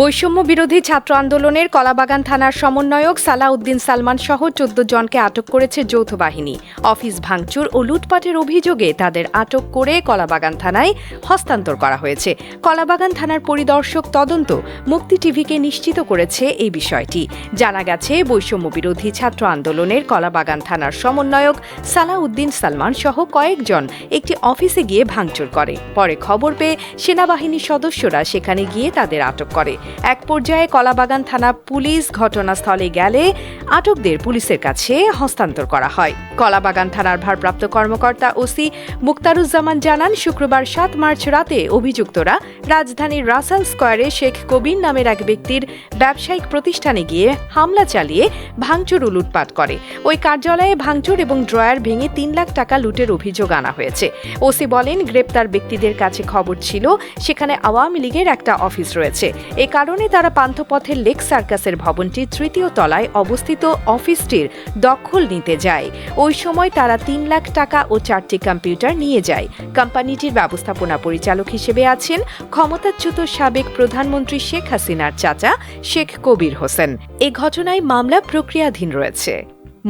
বৈষম্য বিরোধী ছাত্র আন্দোলনের কলাবাগান থানার সমন্বয়ক সালাউদ্দিন সালমান সহ চোদ্দ জনকে আটক করেছে যৌথ বাহিনী। অফিস ভাঙচুর ও লুটপাটের অভিযোগে তাদের আটক করে কলাবাগান থানায় হস্তান্তর করা হয়েছে। কলাবাগান থানার পরিদর্শক তদন্ত মুক্তি টিভিকে নিশ্চিত করেছে এই বিষয়টি। জানা গেছে, বৈষম্য বিরোধী ছাত্র আন্দোলনের কলাবাগান থানার সমন্বয়ক সালাউদ্দিন সালমান সহ কয়েকজন একটি অফিসে গিয়ে ভাঙচুর করে। পরে খবর পেয়ে সেনাবাহিনীর সদস্যরা সেখানে গিয়ে তাদের আটক করে। এক পর্যায়ে কলাবাগান থানা পুলিশ ঘটনাস্থলে গেলে আটকদের পুলিশের কাছে হস্তান্তর করা হয়। কলাবাগান থানার ভারপ্রাপ্ত কর্মকর্তা ওসি মুক্তারুজ্জামান জানান, শুক্রবার সাত মার্চ রাতে অভিযুক্তরা রাজধানীর রাসাল স্কোয়ারে শেখ কবির নামের এক ব্যক্তির ব্যবসায়িক প্রতিষ্ঠানে গিয়ে হামলা চালিয়ে ভাঙচুর লুটপাট করে। ওই কার্যালয়ে ভাঙচুর এবং ড্রয়ার ভেঙে তিন লাখ টাকা লুটের অভিযোগ আনা হয়েছে। ওসি বলেন, গ্রেপ্তার ব্যক্তিদের কাছে খবর ছিল, সেখানে আওয়ামী লীগের একটা অফিস রয়েছে। এ কারণে তারা পান্থপথের লেক সার্কাসের ভবনটির তৃতীয় তলায় অবস্থিত অফিসটির দখল নিতে যায়। ওই সময় তারা তিন লাখ টাকা ও চারটি কম্পিউটার নিয়ে যায়। কোম্পানিটির ব্যবস্থাপনা পরিচালক হিসেবে আছেন ক্ষমতাচ্যুত সাবেক প্রধানমন্ত্রী শেখ হাসিনার চাচা শেখ কবির হোসেন। এ ঘটনায় মামলা প্রক্রিয়াধীন রয়েছে।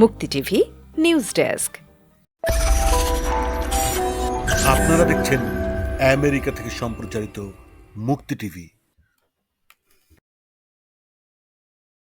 মুক্তি টিভি, নিউজ ডেস্ক। আপনারা দেখছেন আমেরিকা থেকে সম্প্রচারিত মুক্তি টিভি।